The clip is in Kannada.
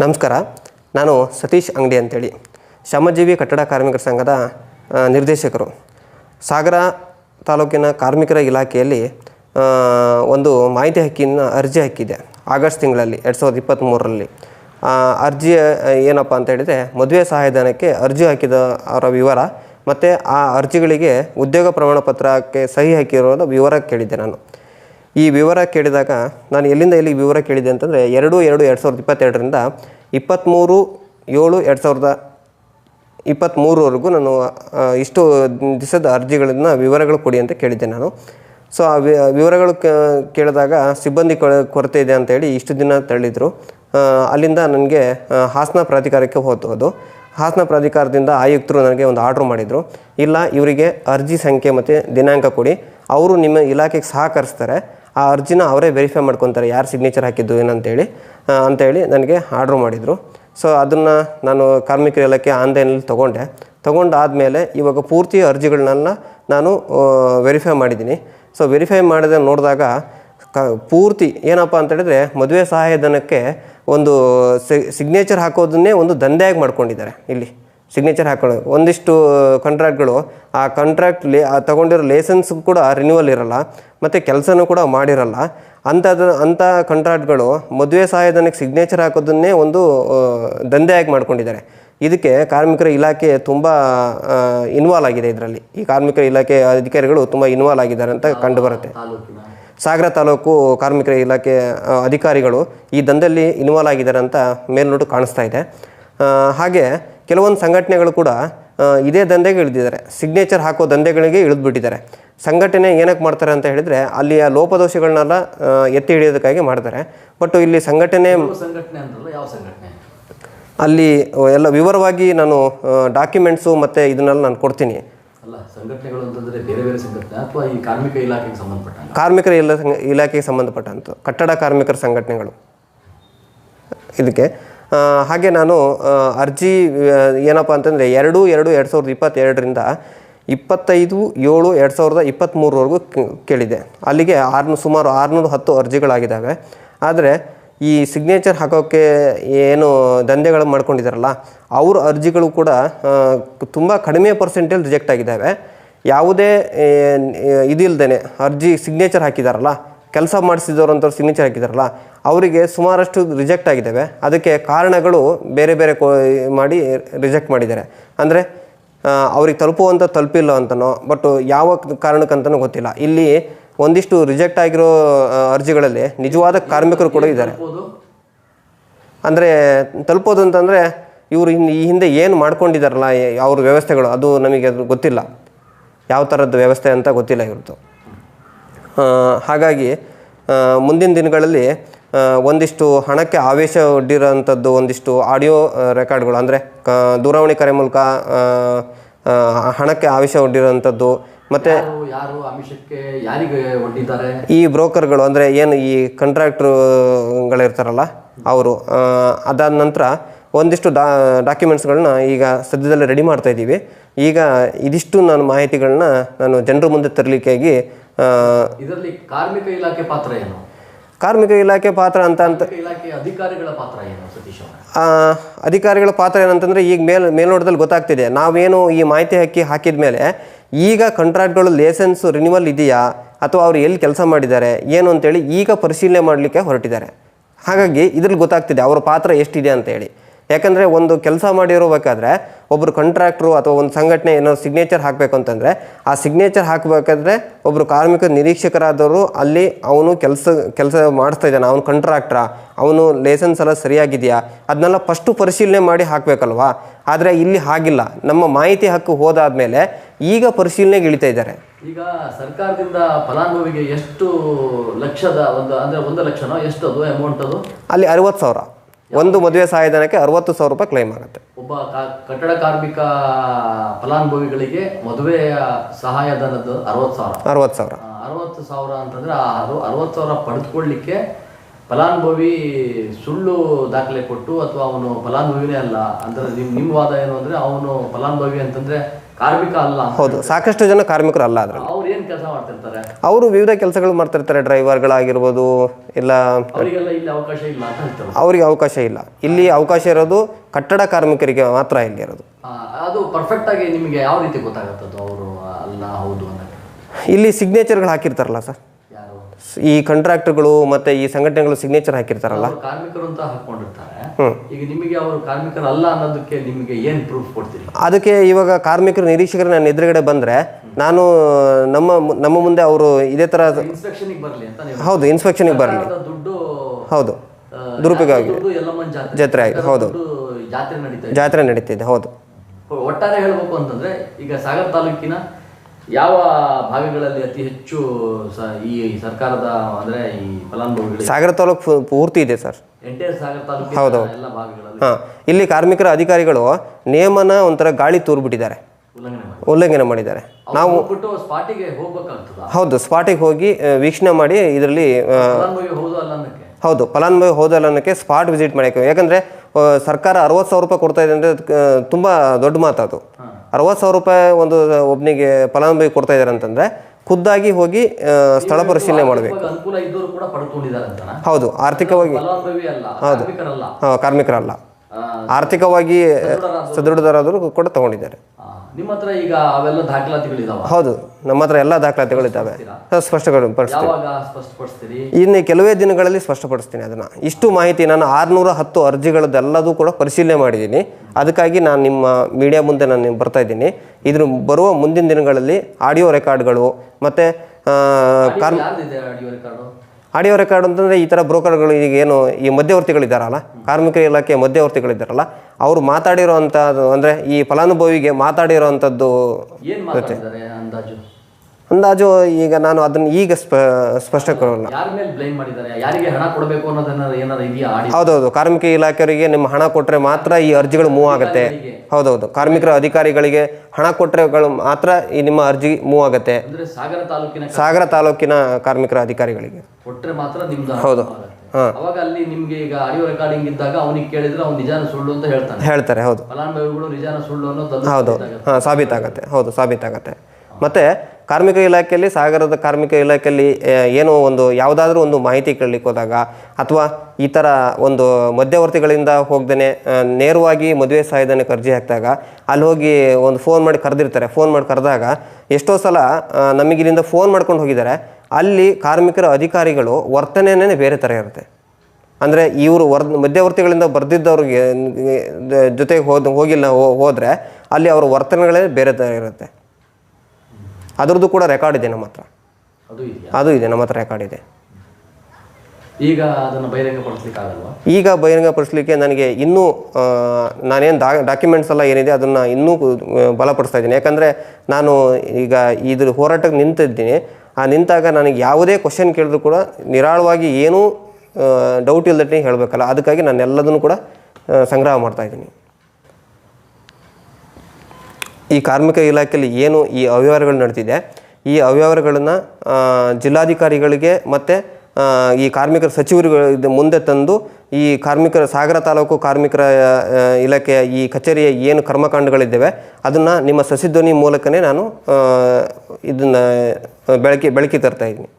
ನಮಸ್ಕಾರ. ನಾನು ಸತೀಶ್ ಅಂಗಡಿ ಅಂತೇಳಿ. ಶ್ರಮಜೀವಿ ಕಟ್ಟಡ ಕಾರ್ಮಿಕರ ಸಂಘದ ನಿರ್ದೇಶಕರು. ಸಾಗರ ತಾಲೂಕಿನ ಕಾರ್ಮಿಕರ ಇಲಾಖೆಯಲ್ಲಿ ಒಂದು ಮಾಹಿತಿ ಹಕ್ಕಿನ ಅರ್ಜಿ ಹಾಕಿದೆ. ಆಗಸ್ಟ್ ತಿಂಗಳಲ್ಲಿ, ಎರಡು ಸಾವಿರದ ಇಪ್ಪತ್ತ್ಮೂರರಲ್ಲಿ ಅರ್ಜಿ ಏನಪ್ಪ ಅಂತ ಹೇಳಿದರೆ, ಮದುವೆ ಸಹಾಯಧನಕ್ಕೆ ಅರ್ಜಿ ಹಾಕಿದ ಅವರ ವಿವರ ಮತ್ತು ಆ ಅರ್ಜಿಗಳಿಗೆ ಉದ್ಯೋಗ ಪ್ರಮಾಣ ಪತ್ರಕ್ಕೆ ಸಹಿ ಹಾಕಿರೋದು ವಿವರ ಕೇಳಿದ್ದೆ ನಾನು. ಈ ವಿವರ ಕೇಳಿದಾಗ ನಾನು ಎಲ್ಲಿಂದ ಎಲ್ಲಿಗೆ ವಿವರ ಕೇಳಿದೆ ಅಂತಂದರೆ ಎರಡು ಎರಡು ಎರಡು ಸಾವಿರದ ಇಪ್ಪತ್ತೆರಡರಿಂದ ಇಪ್ಪತ್ತ್ಮೂರು ಏಳು, ಎರಡು ಸಾವಿರದ ಇಪ್ಪತ್ತ್ಮೂರವರೆಗೂ ನಾನು ಇಷ್ಟು ದಿವಸದ ಅರ್ಜಿಗಳನ್ನು ವಿವರಗಳು ಕೊಡಿ ಅಂತ ಕೇಳಿದ್ದೆ ನಾನು. ಸೊ, ಆ ವಿವರಗಳು ಕೇಳಿದಾಗ ಸಿಬ್ಬಂದಿ ಕೊರ- ಕೊರತೆ ಇದೆ ಅಂತೇಳಿ ಇಷ್ಟು ದಿನ ತಳ್ಳಿದರು ಅಲ್ಲಿಂದ ನನಗೆ ಹಾಸನ ಪ್ರಾಧಿಕಾರಕ್ಕೆ ಹೋತು ಅದು. ಹಾಸನ ಪ್ರಾಧಿಕಾರದಿಂದ ಆಯುಕ್ತರು ನನಗೆ ಒಂದು ಆರ್ಡ್ರ್ ಮಾಡಿದರು. ಇಲ್ಲ, ಇವರಿಗೆ ಅರ್ಜಿ ಸಂಖ್ಯೆ ಮತ್ತು ದಿನಾಂಕ ಕೊಡಿ. ಅವರು ನಿಮ್ಮ ಇಲಾಖೆಗೆ ಸಹಕರಿಸ್ತಾರೆ. ಆ ಅರ್ಜಿನ ಅವರೇ ವೆರಿಫೈ ಮಾಡ್ಕೊತಾರೆ ಯಾರು ಸಿಗ್ನೇಚರ್ ಹಾಕಿದ್ದು ಏನಂತೇಳಿ. ಅಂತೇಳಿ ನನಗೆ ಆರ್ಡ್ರ್ ಮಾಡಿದರು. ಸೊ ಅದನ್ನು ನಾನು ಕಾರ್ಮಿಕರ ಇಲಾಖೆ ಆನ್ಲೈನಲ್ಲಿ ತೊಗೊಂಡೆ. ತೊಗೊಂಡಾದಮೇಲೆ ಇವಾಗ ಪೂರ್ತಿ ಅರ್ಜಿಗಳನ್ನೆಲ್ಲ ನಾನು ವೆರಿಫೈ ಮಾಡಿದ್ದೀನಿ. ಸೊ ವೆರಿಫೈ ಮಾಡಿದ ನೋಡಿದಾಗ ಕ, ಪೂರ್ತಿ ಏನಪ್ಪ ಅಂತ ಹೇಳಿದ್ರೆ ಮದುವೆ ಸಹಾಯಧನಕ್ಕೆ ಒಂದು ಸಿಗ್ನೇಚರ್ ಹಾಕೋದನ್ನೇ ಒಂದು ದಂಧೆಯಾಗಿ ಮಾಡ್ಕೊಂಡಿದ್ದಾರೆ ಇಲ್ಲಿ. ಸಿಗ್ನೇಚರ್ ಹಾಕೊಳ್ಳೋದು. ಒಂದಿಷ್ಟು ಕಾಂಟ್ರಾಕ್ಟ್ಗಳು ಆ ಕಾಂಟ್ರಾಕ್ಟ್ಲಿ ಆ ತಗೊಂಡಿರೋ ಲೈಸೆನ್ಸ್ ಕೂಡ ರಿನ್ಯೂವಲ್ ಇರಲ್ಲ ಮತ್ತು ಕೆಲಸನೂ ಕೂಡ ಮಾಡಿರಲ್ಲ. ಅಂಥದ್ದು ಅಂಥ ಕಾಂಟ್ರಾಕ್ಟ್ಗಳು ಮದುವೆ ಸಹಾಯಧನಕ್ಕೆ ಸಿಗ್ನೇಚರ್ ಹಾಕೋದನ್ನೇ ಒಂದು ದಂಧೆಯಾಗಿ ಮಾಡ್ಕೊಂಡಿದ್ದಾರೆ. ಇದಕ್ಕೆ ಕಾರ್ಮಿಕರ ಇಲಾಖೆ ತುಂಬ ಇನ್ವಾಲ್ವ್ ಆಗಿದೆ ಇದರಲ್ಲಿ. ಈ ಕಾರ್ಮಿಕರ ಇಲಾಖೆ ಅಧಿಕಾರಿಗಳು ತುಂಬ ಇನ್ವಾಲ್ವ್ ಆಗಿದ್ದಾರೆ ಅಂತ ಕಂಡುಬರುತ್ತೆ. ಸಾಗರ ತಾಲೂಕು ಕಾರ್ಮಿಕರ ಇಲಾಖೆ ಅಧಿಕಾರಿಗಳು ಈ ದಂಧೆಯಲ್ಲಿ ಇನ್ವಾಲ್ವ್ ಆಗಿದ್ದಾರೆ ಅಂತ ಮೇಲ್ನೋಟು ಕಾಣಿಸ್ತಾ ಇದೆ. ಹಾಗೆ ಕೆಲವೊಂದು ಸಂಘಟನೆಗಳು ಕೂಡ ಇದೇ ದಂಧೆಗೆ ಇಳಿದಿದ್ದಾರೆ. ಸಿಗ್ನೇಚರ್ ಹಾಕೋ ದಂಧೆಗಳಿಗೆ ಇಳಿದ್ಬಿಟ್ಟಿದ್ದಾರೆ. ಸಂಘಟನೆ ಏನಕ್ಕೆ ಮಾಡ್ತಾರೆ ಅಂತ ಹೇಳಿದರೆ ಅಲ್ಲಿಯ ಲೋಪದೋಷಗಳನ್ನೆಲ್ಲ ಎತ್ತಿ ಹಿಡಿಯೋದಕ್ಕಾಗಿ ಮಾಡ್ತಾರೆ. ಬಟ್ ಇಲ್ಲಿ ಸಂಘಟನೆ ಅಲ್ಲಿ ಎಲ್ಲ ವಿವರವಾಗಿ ನಾನು ಡಾಕ್ಯುಮೆಂಟ್ಸು ಮತ್ತು ಇದನ್ನೆಲ್ಲ ನಾನು ಕೊಡ್ತೀನಿ. ಕಾರ್ಮಿಕರ ಇಲ್ಲ ಇಲಾಖೆಗೆ ಸಂಬಂಧಪಟ್ಟಂಥ ಕಟ್ಟಡ ಕಾರ್ಮಿಕರ ಸಂಘಟನೆಗಳು. ಇದಕ್ಕೆ ಹಾಗೆ ನಾನು ಅರ್ಜಿ ಏನಪ್ಪ ಅಂತಂದರೆ ಎರಡು ಎರಡು ಎರಡು ಸಾವಿರದ ಇಪ್ಪತ್ತೆರಡರಿಂದ ಇಪ್ಪತ್ತೈದು, ಏಳು, ಎರಡು ಸಾವಿರದ ಇಪ್ಪತ್ತ್ಮೂರವರೆಗೂ ಕೇಳಿದೆ. ಅಲ್ಲಿಗೆ ಆರುನೂರು ಸುಮಾರು ಆರುನೂರು ಹತ್ತು ಅರ್ಜಿಗಳಾಗಿದ್ದಾವೆ. ಆದರೆ ಈ ಸಿಗ್ನೇಚರ್ ಹಾಕೋಕ್ಕೆ ಏನು ದಂಧೆಗಳು ಮಾಡ್ಕೊಂಡಿದ್ದಾರಲ್ಲ, ಅವ್ರ ಅರ್ಜಿಗಳು ಕೂಡ ತುಂಬ ಕಡಿಮೆ ಪರ್ಸೆಂಟೇಜ್ ರಿಜೆಕ್ಟ್ ಆಗಿದ್ದಾವೆ. ಯಾವುದೇ ಇದಿಲ್ದೇ ಅರ್ಜಿ ಸಿಗ್ನೇಚರ್ ಹಾಕಿದಾರಲ್ಲ ಕೆಲಸ ಮಾಡಿಸಿದವರು ಅಂತವ್ರು ಸಿಗ್ನೇಚರ್ ಹಾಕಿದಾರಲ್ಲ, ಅವರಿಗೆ ಸುಮಾರಷ್ಟು ರಿಜೆಕ್ಟ್ ಆಗಿದ್ದಾವೆ ಅದಕ್ಕೆ ಕಾರಣಗಳು ಬೇರೆ ಬೇರೆ ಮಾಡಿ ರಿಜೆಕ್ಟ್ ಮಾಡಿದ್ದಾರೆ. ಅಂದರೆ ಅವ್ರಿಗೆ ತಲುಪುವಂಥ ತಲುಪಿಲ್ಲ ಅಂತನೋ ಬಟ್ ಯಾವ ಕಾರಣಕ್ಕಂತನೂ ಗೊತ್ತಿಲ್ಲ. ಇಲ್ಲಿ ಒಂದಿಷ್ಟು ರಿಜೆಕ್ಟ್ ಆಗಿರೋ ಅರ್ಜಿಗಳಲ್ಲಿ ನಿಜವಾದ ಕಾರ್ಮಿಕರು ಕೂಡ ಇದ್ದಾರೆ. ಅಂದರೆ, ತಲುಪೋದು ಅಂತಂದರೆ, ಇವರು ಈ ಹಿಂದೆ ಏನು ಮಾಡ್ಕೊಂಡಿದ್ದಾರಲ್ಲ ಅವ್ರ ವ್ಯವಸ್ಥೆಗಳು, ಅದು ನಮಗೆ ಅದು ಗೊತ್ತಿಲ್ಲ. ಯಾವ ಥರದ್ದು ವ್ಯವಸ್ಥೆ ಅಂತ ಗೊತ್ತಿಲ್ಲ ಇವ್ರದ್ದು ಹಾಗಾಗಿ ಮುಂದಿನ ದಿನಗಳಲ್ಲಿ ಒಂದಿಷ್ಟು ಹಣಕ್ಕೆ ಆವೇಶ ಒಡ್ಡಿರೋಂಥದ್ದು ಒಂದಿಷ್ಟು ಆಡಿಯೋ ರೆಕಾರ್ಡ್ಗಳು ಅಂದರೆ ಕ ದೂರವಾಣಿ ಕರೆ ಮೂಲಕ ಹಣಕ್ಕೆ ಆವೇಶ ಒಡ್ಡಿರೋಂಥದ್ದು ಮತ್ತು ಯಾರು ಯಾರು ಆಮಿಷಕ್ಕೆ ಯಾರಿಗೆ ಒಡ್ಡಿದ್ದಾರೆ? ಈ ಬ್ರೋಕರ್ಗಳು ಅಂದರೆ ಏನು ಈ ಕಂಟ್ರಾಕ್ಟ್ರುಗಳಿರ್ತಾರಲ್ಲ ಅವರು ಅದಾದ ನಂತರ ಒಂದಿಷ್ಟು ಡಾ ಡಾಕ್ಯುಮೆಂಟ್ಸ್ಗಳನ್ನ ಈಗ ಸದ್ಯದಲ್ಲೇ ರೆಡಿ ಮಾಡ್ತಾ ಇದ್ದೀವಿ. ಈಗ ಇದಿಷ್ಟು ನಾನು ಮಾಹಿತಿಗಳನ್ನ ನಾನು ಜನರ ಮುಂದೆ ತರಲಿಕ್ಕಾಗಿ ಇದರಲ್ಲಿ ಕಾರ್ಮಿಕ ಇಲಾಖೆ ಪಾತ್ರ ಏನು? ಕಾರ್ಮಿಕ ಇಲಾಖೆ ಪಾತ್ರ ಅಂತ ಅಂತ ಇಲಾಖೆ ಅಧಿಕಾರಿಗಳ ಪಾತ್ರ ಏನು ಸತೀಶ್ ಅಧಿಕಾರಿಗಳ ಪಾತ್ರ ಏನಂತಂದರೆ ಈಗ ಮೇಲ್ ಮೇಲ್ನೋಟದಲ್ಲಿ ಗೊತ್ತಾಗ್ತಿದೆ. ನಾವೇನು ಈ ಮಾಹಿತಿ ಹಾಕಿ ಹಾಕಿದ ಮೇಲೆ ಈಗ ಕಂಟ್ರಾಕ್ಟ್ಗಳು ಲೈಸೆನ್ಸ್ ರಿನ್ಯೂವಲ್ ಇದೆಯಾ? ಅಥವಾ ಅವ್ರು ಎಲ್ಲಿ ಕೆಲಸ ಮಾಡಿದ್ದಾರೆ? ಏನು ಅಂತೇಳಿ ಈಗ ಪರಿಶೀಲನೆ ಮಾಡಲಿಕ್ಕೆ ಹೊರಟಿದ್ದಾರೆ. ಹಾಗಾಗಿ ಇದ್ರಲ್ಲಿ ಗೊತ್ತಾಗ್ತಿದೆ. ಅವರ ಪಾತ್ರ ಎಷ್ಟಿದೆ ಅಂತೇಳಿ. ಯಾಕಂದರೆ ಒಂದು ಕೆಲಸ ಮಾಡಿರಬೇಕಾದ್ರೆ ಒಬ್ಬರು ಕಾಂಟ್ರಾಕ್ಟ್ರು ಅಥವಾ ಒಂದು ಸಂಘಟನೆ ಏನೋ ಸಿಗ್ನೇಚರ್ ಹಾಕಬೇಕು ಅಂತಂದರೆ ಆ ಸಿಗ್ನೇಚರ್ ಹಾಕಬೇಕಾದ್ರೆ ಒಬ್ಬರು ಕಾರ್ಮಿಕ ನಿರೀಕ್ಷಕರಾದವರು ಅಲ್ಲಿ ಅವನು ಕೆಲಸ ಕೆಲಸ ಮಾಡಿಸ್ತಾ ಇದ್ದಾನೆ ಅವನು ಕಾಂಟ್ರಾಕ್ಟ್ರಾ ಅವನು ಲೈಸೆನ್ಸ್ ಎಲ್ಲ ಸರಿಯಾಗಿದೆಯಾ ಅದನ್ನೆಲ್ಲ ಫಸ್ಟು ಪರಿಶೀಲನೆ ಮಾಡಿ ಹಾಕಬೇಕಲ್ವಾ? ಆದರೆ ಇಲ್ಲಿ ಹಾಗಿಲ್ಲ. ನಮ್ಮ ಮಾಹಿತಿ ಹಕ್ಕು ಹೋದಾದ ಮೇಲೆ ಈಗ ಪರಿಶೀಲನೆಗೆ ಇಳಿತಾ ಇದ್ದಾರೆ. ಈಗ ಸರ್ಕಾರದಿಂದ ಫಲಾನುಭವಿಗೆ ಎಷ್ಟು ಲಕ್ಷದ ಒಂದು ಅಂದರೆ ಒಂದು ಲಕ್ಷನೋ ಎಷ್ಟು ಅದು ಅಮೌಂಟ್ ಅದು? ಅಲ್ಲಿ ಅರವತ್ತು ಸಾವಿರ. ಒಂದು ಮದುವೆ ಸಹಾಯಧನಕ್ಕೆ ಅರವತ್ತು ಸಾವಿರ ರೂಪಾಯಿ ಕ್ಲೈಮ್ ಆಗುತ್ತೆ. ಒಬ್ಬ ಕಟ್ಟಡ ಕಾರ್ಮಿಕ ಫಲಾನುಭವಿಗಳಿಗೆ ಮದುವೆಯ ಸಹಾಯಧನದ ಅರವತ್ತು ಸಾವಿರ. ಅರವತ್ತು ಸಾವಿರ. ಅರವತ್ತು ಸಾವಿರ ಅಂತಂದ್ರೆ ಅರವತ್ತು ಸಾವಿರ ಪಡೆದುಕೊಳ್ಳಿಕ್ಕೆ ಫಲಾನುಭವಿ ಸುಳ್ಳು ದಾಖಲೆ ಕೊಟ್ಟು ಅಥವಾ ಅವನು ಫಲಾನುಭವಿನೇ ಅಲ್ಲ ಅಂದ್ರೆ ನಿಮ್ ನಿಮ್ಮ ವಾದ ಏನು ಅಂದ್ರೆ ಅವನು ಫಲಾನುಭವಿ ಅಂತಂದ್ರೆ ಕಾರ್ಮಿಕ ಅಲ್ಲ. ಹೌದು ಸಾಕಷ್ಟು ಜನ ಕಾರ್ಮಿಕರು ಅಲ್ಲ ಅದರಲ್ಲಿ. ಏನ್ ಕೆಲಸ ಮಾಡ್ತಿರ್ತಾರೆ? ಅವರು ವಿವಿಧ ಕೆಲಸಗಳು ಮಾಡ್ತಿರ್ತಾರೆ ಡ್ರೈವರ್ಗಳಾಗಿರ್ಬೋದು ಇಲ್ಲ ಅವರಿಗೆಲ್ಲ ಇಲ್ಲಿ ಅವಕಾಶ ಇಲ್ಲ ಅಂತ ಹೇಳ್ತಾರೆ. ಅವರಿಗೆ ಅವಕಾಶ ಇಲ್ಲ. ಇಲ್ಲಿ ಅವಕಾಶ ಇರೋದು ಕಟ್ಟಡ ಕಾರ್ಮಿಕರಿಗೆ ಮಾತ್ರ ಇಲ್ಲಿ ಇರೋದು. ಆ, ಅದು ಪರ್ಫೆಕ್ಟ್ ಆಗಿ ನಿಮಗೆ ಯಾವ ರೀತಿ ಗೊತ್ತಾಗತ್ತದು ಅವರು ಅಲ್ಲ ಹೌದು ಅನ್ನೋಕ್ಕೆ ಇಲ್ಲಿ ಸಿಗ್ನೇಚರ್ಗಳು ಹಾಕಿರ್ತಾರಲ್ಲ ಸರ್. ಯಾರು? ಈ ಕಾಂಟ್ರಾಕ್ಟರ್ಗಳು ಮತ್ತು ಈ ಸಂಘಟನೆಗಳು ಸಿಗ್ನೇಚರ್ ಹಾಕಿರ್ತಾರಲ್ಲ. ಅವ್ರು ಕಾರ್ಮಿಕರು ಅಂತ ಹಾಕೊಂಡಿರ್ತಾರೆ. ಈಗ ನಿಮಗೆ ಅವರು ಕಾರ್ಮಿಕರು ಅಲ್ಲ ಅನ್ನೋದಕ್ಕೆ ನಿಮಗೆ ಏನ್ ಪ್ರೂಫ್ ಕೊಡ್ತೀರಿ? ಅದಕ್ಕೆ ಇವಾಗ ಕಾರ್ಮಿಕರು ನಿರೀಕ್ಷಕರು ನನ್ನ ಎದುರುಗಡೆ ಬಂದರೆ ನಾನು ನಮ್ಮ ನಮ್ಮ ಮುಂದೆ ಅವರು ಇದೇ ಥರ ನೀವು ಹೌದು ಇನ್ಸ್ಪೆಕ್ಷನಿಗೆ ಬರಲಿ. ಹೌದು. ದುರುಪಯೋಗ ಆಗಿ ಆಗಿದೆ. ಜಾತ್ರೆ. ಆಗಿದೆ, ಹೌದು. ಜಾತ್ರೆ ನಡೀತಾ ಜಾತ್ರೆ ನಡೀತಿದೆ ಹೌದು. ಒಟ್ಟಾರೆ ಹೇಳಬೇಕು ಅಂತಂದ್ರೆ ಈಗ ಸಾಗರ ತಾಲೂಕಿನ ಯಾವ ಭಾಗಗಳಲ್ಲಿ ಅತಿ ಹೆಚ್ಚು ಈ ಸರ್ಕಾರದ ಅಂದ್ರೆ ಈ ಫಲಾನುಭವಿಗಳಿಗೆ ಸಾಗರ ತಾಲೂಕು ಪೂರ್ತಿ ಇದೆ ಸರ್. ಹೌದು ಹಾಂ ಇಲ್ಲಿ ಕಾರ್ಮಿಕರ ಅಧಿಕಾರಿಗಳು ನಿಯಮನ ಒಂಥರ ಗಾಳಿ ತೂರ್ಬಿಟ್ಟಿದ್ದಾರೆ. ಉಲ್ಲಂಘನೆ ಮಾಡಿ ಉಲ್ಲಂಘನೆ ಮಾಡಿದ್ದಾರೆ ನಾವು ಹೌದು ಸ್ಪಾಟಿಗೆ ಹೋಗಿ ವೀಕ್ಷಣೆ ಮಾಡಿ ಇದರಲ್ಲಿ ಹೌದು ಫಲಾನುಭವಿ ಹೋದಲ್ಲ ಅನ್ನೋಕ್ಕೆ ಸ್ಪಾಟ್ ವಿಸಿಟ್ ಮಾಡೋಕ್ಕೆ ಯಾಕಂದರೆ ಸರ್ಕಾರ ಅರವತ್ತು ಸಾವಿರ ರೂಪಾಯಿ ಕೊಡ್ತಾ ಇದೆ ಅಂದರೆ ತುಂಬ ದೊಡ್ಡ ಮಾತು ಅದು. ಅರವತ್ತು ಸಾವಿರ ರೂಪಾಯಿ ಒಂದು ಒಬ್ಬನಿಗೆ ಫಲಾನುಭವಿ ಕೊಡ್ತಾ ಇದ್ದಾರೆ ಅಂತಂದರೆ ಖುದ್ದಾಗಿ ಹೋಗಿ ಸ್ಥಳ ಪರಿಶೀಲನೆ ಮಾಡಬೇಕು. ಹೌದು ಆರ್ಥಿಕವಾಗಿ ಹೌದು. ಕಾರ್ಮಿಕರಲ್ಲ. ಆರ್ಥಿಕವಾಗಿ ಸದೃಢರಾದರೂ ಕೂಡ ತಗೊಂಡಿದ್ದಾರೆ. ನಿಮ್ಮ ಹತ್ರ ಈಗ ಅವೆಲ್ಲ ದಾಖಲಾತಿಗಳಿದಾವೆ? ಹೌದು ನಮ್ಮ ಹತ್ರ ಎಲ್ಲ ದಾಖಲಾತಿಗಳಿದ್ದಾವೆ ಸ್ಪಷ್ಟಗಳು ಪಡಿಸ್ತೀನಿ ಯಾವಾಗ ಸ್ಪಷ್ಟಪಡಿಸ್ತೀರಿ? ಇನ್ನು ಕೆಲವೇ ದಿನಗಳಲ್ಲಿ ಸ್ಪಷ್ಟಪಡಿಸ್ತೀನಿ ಅದನ್ನು. ಇಷ್ಟು ಮಾಹಿತಿ ನಾನು ಆರುನೂರ ಹತ್ತು ಅರ್ಜಿಗಳದ್ದೆಲ್ಲದೂ ಕೂಡ ಪರಿಶೀಲನೆ ಮಾಡಿದ್ದೀನಿ. ಅದಕ್ಕಾಗಿ ನಾನು ನಿಮ್ಮ ಮೀಡಿಯಾ ಮುಂದೆ ನಾನು ಬರ್ತಾ ಇದ್ದೀನಿ. ಇದ್ರ ಬರುವ ಮುಂದಿನ ದಿನಗಳಲ್ಲಿ ಆಡಿಯೋ ರೆಕಾರ್ಡ್ಗಳು ಮತ್ತು ಯಾರ್ದಿದೆ ಆಡಿಯೋ ರೆಕಾರ್ಡ್ ಅಂತಂದರೆ ಈ ಥರ ಬ್ರೋಕರ್ಗಳು ಈಗ ಏನು ಈ ಮಧ್ಯವರ್ತಿಗಳಿದ್ದಾರಲ್ಲ ಕಾರ್ಮಿಕ ಇಲಾಖೆ ಮಧ್ಯವರ್ತಿಗಳಿದ್ದಾರಲ್ಲ ಅವರು ಮಾತಾಡಿರೋ ಅಂಥದ್ದು ಅಂದರೆ ಈ ಫಲಾನುಭವಿಗೆ ಮಾತಾಡಿರೋ ಅಂಥದ್ದು ಅಂದಾಜು? ಅಂದಾಜು ಈಗ ನಾನು ಅದನ್ನು ಈಗ ಸ್ಪ ಸ್ಪಷ್ಟ ಕೊಡೋಲ್ಲ. ಹೌದೌದು ಕಾರ್ಮಿಕ ಇಲಾಖೆಯವರಿಗೆ ನಿಮ್ಮ ಹಣ ಕೊಟ್ಟರೆ ಮಾತ್ರ ಈ ಅರ್ಜಿಗಳು ಮೂವ್ ಆಗುತ್ತೆ. ಹೌದೌದು. ಕಾರ್ಮಿಕರ ಅಧಿಕಾರಿಗಳಿಗೆ ಹಣ ಕೊಟ್ಟರೆಗಳು ಮಾತ್ರ ಈ ನಿಮ್ಮ ಅರ್ಜಿ ಮೂವ್ ಆಗುತ್ತೆ. ಅಂದ್ರೆ ಸಾಗರ ತಾಲೂಕಿನ ಸಾಗರ ತಾಲೂಕಿನ ಕಾರ್ಮಿಕರ ಅಧಿಕಾರಿಗಳಿಗೆ. ಕೊಟ್ಟರೆ ಮಾತ್ರ ನಿಮ್ದು ಹೌದು. ಹಾಂ. ಅವಾಗ ಅಲ್ಲಿ ನಿಮ್ಗೆ ಈಗ ಆಡಿಯೋ ರೆಕಾರ್ಡಿಂಗ್ ಇದ್ದಾಗ ಅವನಿಗೆ ಕೇಳಿದ್ರೆ ಅವ್ನು ನಿಜಾನ ಸುಳ್ಳು ಅಂತ ಹೇಳ್ತಾನೆ. ಹೇಳ್ತಾರೆ ಹೌದು. ಫಲಾನುಭವಿಗಳು ನಿಜಾನ ಸುಳ್ಳು ಅನ್ನೋದು ಹೌದು. ಹಾಂ ಸಾಬೀತಾಗತ್ತೆ. ಹೌದು ಸಾಬೀತಾಗತ್ತೆ. ಮತ್ತು ಕಾರ್ಮಿಕ ಇಲಾಖೆಯಲ್ಲಿ, ಸಾಗರದ ಕಾರ್ಮಿಕ ಇಲಾಖೆಯಲ್ಲಿ ಏನು ಒಂದು ಯಾವುದಾದ್ರೂ ಒಂದು ಮಾಹಿತಿ ಕೇಳಲಿಕ್ಕೆ ಹೋದಾಗ ಅಥವಾ ಈ ಥರ ಒಂದು ಮಧ್ಯವರ್ತಿಗಳಿಂದ ಹೋಗ್ದೇ ನೇರವಾಗಿ ಮದುವೆ ಸಹಾಯಧನಕ್ಕೆ ಅರ್ಜಿ ಹಾಕಿದಾಗ ಅಲ್ಲಿ ಹೋಗಿ ಒಂದು ಫೋನ್ ಮಾಡಿ ಕರೆದಿರ್ತಾರೆ. ಫೋನ್ ಮಾಡಿ ಕರೆದಾಗ ಎಷ್ಟೋ ಸಲ ನಮಗಿಲ್ಲಿಂದ ಫೋನ್ ಮಾಡ್ಕೊಂಡು ಹೋಗಿದ್ದಾರೆ. ಅಲ್ಲಿ ಕಾರ್ಮಿಕರ ಅಧಿಕಾರಿಗಳು ವರ್ತನೆನೇ ಬೇರೆ ಥರ ಇರುತ್ತೆ. ಅಂದರೆ ಇವರು ವರ್, ಮಧ್ಯವರ್ತಿಗಳಿಂದ ಬರೆದಿದ್ದವ್ರಿಗೆ ಜೊತೆಗೆ ಹೋದ, ಹೋಗಿಲ್ಲ ಹೋದ್ರೆ ಅಲ್ಲಿ ಅವರ ವರ್ತನೆಗಳೇ ಬೇರೆ ಥರ ಇರುತ್ತೆ. ಅದರದ್ದು ಕೂಡ ರೆಕಾರ್ಡ್ ಇದೆ ನಮ್ಮ ಹತ್ರ. ಅದು ಇದೆ ನಮ್ಮ ಹತ್ರ ರೆಕಾರ್ಡ್ ಇದೆ. ಈಗ ಅದನ್ನ ಬಹಿರಂಗ ಪಡಿಸ್ಲಿಕ್ಕೆ ಈಗ ಬಹಿರಂಗಪಡಿಸ್ಲಿಕ್ಕೆ ನನಗೆ ಇನ್ನೂ ನಾನೇನು ಡಾ ಡಾಕ್ಯುಮೆಂಟ್ಸ್ ಎಲ್ಲ ಏನಿದೆ ಅದನ್ನು ಇನ್ನೂ ಬಲಪಡಿಸ್ತಾ ಇದ್ದೀನಿ. ಯಾಕಂದರೆ ನಾನು ಈಗ ಇದ್ರ ಹೋರಾಟಕ್ಕೆ ನಿಂತಿದ್ದೀನಿ. ಆ ನಿಂತಾಗ ನನಗೆ ಯಾವುದೇ ಕ್ವಶನ್ ಕೇಳಿದ್ರು ಕೂಡ ನಿರಾಳವಾಗಿ ಏನೂ ಡೌಟ್ ಇಲ್ಲದಟ್ಟೆ ಹೇಳಬೇಕಲ್ಲ. ಅದಕ್ಕಾಗಿ ನಾನು ಎಲ್ಲದನ್ನು ಕೂಡ ಸಂಗ್ರಹ ಮಾಡ್ತಾ ಇದ್ದೀನಿ. ಈ ಕಾರ್ಮಿಕ ಇಲಾಖೆಯಲ್ಲಿ ಏನು ಈ ಅವ್ಯವಹಾರಗಳು ನಡೆದಿದೆ, ಈ ಅವ್ಯವಹಾರಗಳನ್ನು ಜಿಲ್ಲಾಧಿಕಾರಿಗಳಿಗೆ ಮತ್ತು ಈ ಕಾರ್ಮಿಕರ ಸಚಿವರುಗಳ ಮುಂದೆ ತಂದು, ಈ ಕಾರ್ಮಿಕರ ಸಾಗರ ತಾಲೂಕು ಕಾರ್ಮಿಕರ ಇಲಾಖೆಯ ಈ ಕಚೇರಿಯ ಏನು ಕರ್ಮಕಾಂಡಗಳಿದ್ದಾವೆ, ಅದನ್ನು ನಿಮ್ಮ ಸಸಿಧ್ವನಿ ಮೂಲಕನೇ ನಾನು ಇದನ್ನು ಬೆಳಕಿ ಬೆಳಕಿ ತರ್ತಾ ಇದ್ದೀನಿ.